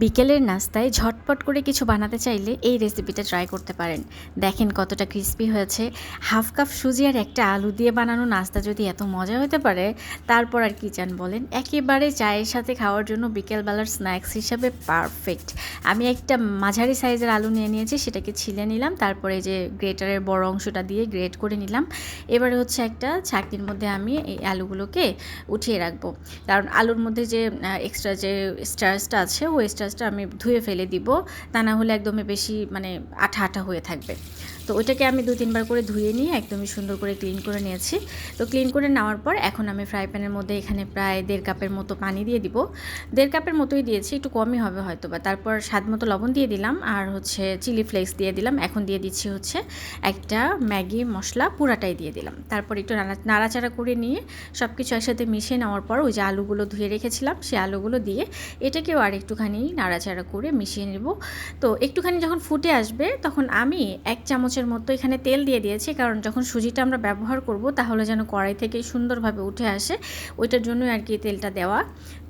বিকেলের নাস্তায় ঝটপট করে কিছু বানাতে চাইলে এই রেসিপিটা ট্রাই করতে পারেন। দেখেন কতটা ক্রিস্পি হয়েছে। হাফ কাপ সুজি আর একটা আলু দিয়ে বানানো নাস্তা যদি এত মজা হতে পারে, তারপর আর কি চান বলেন? একেবারে চায়ের সাথে খাওয়ার জন্য বিকেলবেলার স্ন্যাক্স হিসাবে পারফেক্ট আমি একটা মাঝারি সাইজের আলু নিয়ে নিয়েছি, সেটাকে ছিলে নিলাম, তারপরে যে গ্রেটারের বড় অংশটা দিয়ে গ্রেট করে নিলাম। এবারে হচ্ছে একটা ছাকনির মধ্যে আমি এই আলুগুলোকে উঠিয়ে রাখব। কারণ আলুর মধ্যে যে এক্সট্রা যে স্টার্চটা আছে, ওই স্টার্চটা আমি ধুয়ে ফেলে দিব। তা না হলে একদমই বেশি মানে আঠা আঠা হয়ে থাকবে। তো ওইটাকে আমি দু তিনবার করে ধুয়ে নিয়ে একদমই সুন্দর করে ক্লিন করে নিয়েছি। তো ক্লিন করে নেওয়ার পর এখন আমি ফ্রাই প্যানের মধ্যে এখানে প্রায় দেড় কাপের মতো পানি দিয়ে দিব। দেড় কাপের মতোই দিয়েছি, একটু কমই হবে হয়তো বা তারপর স্বাদ মতো লবণ দিয়ে দিলাম আর হচ্ছে চিলি ফ্লেক্স দিয়ে দিলাম। এখন দিয়ে দিচ্ছি হচ্ছে একটা ম্যাগি মশলা পুরাটাই দিয়ে দিলাম। তারপর একটু নাড়া, নাড়াচাড়া করে নিয়ে সব কিছু একসাথে মিশিয়ে নেওয়ার পর ওই যে আলুগুলো ধুয়ে রেখেছিলাম সেই আলুগুলো দিয়ে এটাকেও আর একটুখানি নাড়াচাড়া করে মিশিয়ে নেব। তো একটুখানি যখন ফুটে আসবে, তখন আমি এক চামচের মতো এখানে তেল দিয়ে দিয়েছি, কারণ যখন সুজিটা আমরা ব্যবহার করব, তাহলে যেন কড়াই থেকে সুন্দরভাবে উঠে আসে, ওইটার জন্য আর কি তেলটা দেওয়া।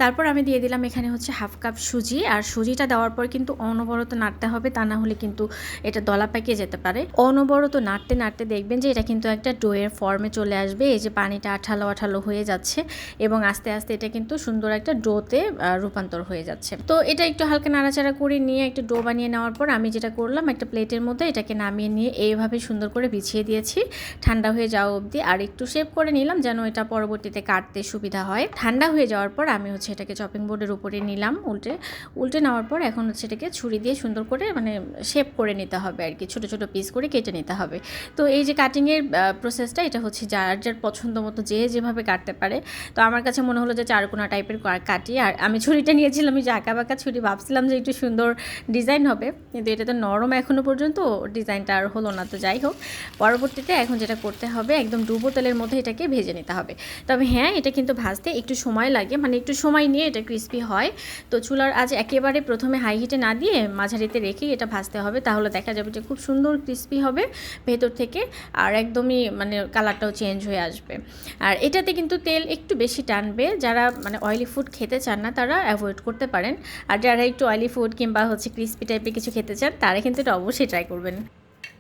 তারপর আমি দিয়ে দিলাম এখানে হচ্ছে হাফ কাপ সুজি, আর সুজিটা দেওয়ার পর কিন্তু অনবরত নাড়তে হবে, তা না হলে কিন্তু এটা দলা পাকিয়ে যেতে পারে। অনবরত নাড়তে নাড়তে দেখবেন যে এটা কিন্তু একটা ডোয়ের ফর্মে চলে আসবে, এই যে পানিটা আঠালো আঠালো হয়ে যাচ্ছে, এবং আস্তে আস্তে এটা কিন্তু সুন্দর একটা ডোতে রূপান্তর হয়ে যাচ্ছে। তো এটা একটু হালকা নাড়াচাড়া করে নিয়ে একটু ডো বানিয়ে নেওয়ার পর আমি যেটা করলাম, একটা প্লেটের মধ্যে এটাকে নামিয়ে নিয়ে এইভাবে সুন্দর করে বিছিয়ে দিয়েছি। ঠান্ডা হয়ে যাওয়া অবধি আর একটু শেপ করে নিলাম যেন এটা পরবর্তীতে কাটতে সুবিধা হয়। ঠান্ডা হয়ে যাওয়ার পর আমি হচ্ছে এটাকে চপিং বোর্ডের উপরে নিলাম উল্টে। উল্টে নেওয়ার পর এখন হচ্ছে এটাকে ছুরি দিয়ে সুন্দর করে মানে শেপ করে নিতে হবে আর কি, ছোটো ছোটো পিস করে কেটে নিতে হবে। তো এই যে কাটিংয়ের প্রসেসটা এটা হচ্ছে যার যার পছন্দ মতো যে যেভাবে কাটতে পারে। তো আমার কাছে মনে হলো যে চারকোনা টাইপের কাটি আর আমি ছুরিটা নিয়েছিলাম যে আঁকা বাঁকা ছুরি ভাবছিলাম যে একটু সুন্দর ডিজাইন হবে, কিন্তু এটা তো নরম এখনও পর্যন্ত, ডিজাইনটা আর হলো না, তো যাই হোক। পরবর্তীতে এখন যেটা করতে হবে, একদম ডুবো তেলের মধ্যে এটাকে ভেজে নিতে হবে। তবে হ্যাঁ এটা কিন্তু ভাজতে একটু সময় লাগে মানে একটু সময় নিয়ে এটা ক্রিস্পি হয়। তো চুলার আজ একেবারে প্রথমে হাই হিটে না দিয়ে মাঝারিতে রেখেই এটা ভাজতে হবে, তাহলে দেখা যাবে যে খুব সুন্দর ক্রিস্পি হবে ভেতর থেকে, আর একদমই মানে কালারটাও চেঞ্জ হয়ে আসবে। আর এটাতে কিন্তু তেল একটু বেশি টানবে, যারা মানে অয়েলি ফুড খেতে চান না, তারা অ্যাভয়েড করতে পারেন। আর যারা একটু অয়েলি ফুড কিংবা হচ্ছে ক্রিস্পি টাইপের কিছু খেতে চান, তারা কিন্তু এটা অবশ্যই ট্রাই করবেন।